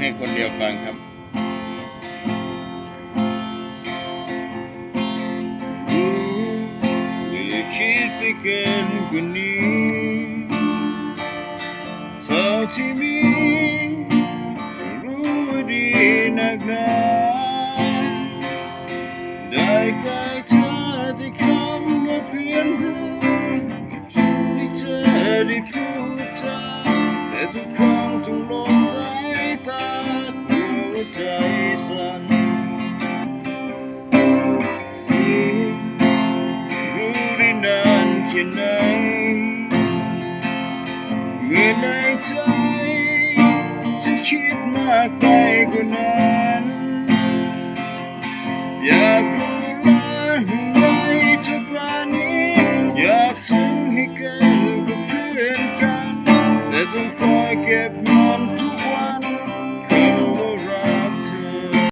ให้คนเดียวฟังครับอย่าคิดไปเกินกว่านี้เท่าที่มีรู้ว่าดีนักหนาได้ใกล้เธอแต่คำว่าเพียงรู้ที่เธอได้พูดจาแต่ทุกครั้ your name. Midnight to keep my bag on. Forget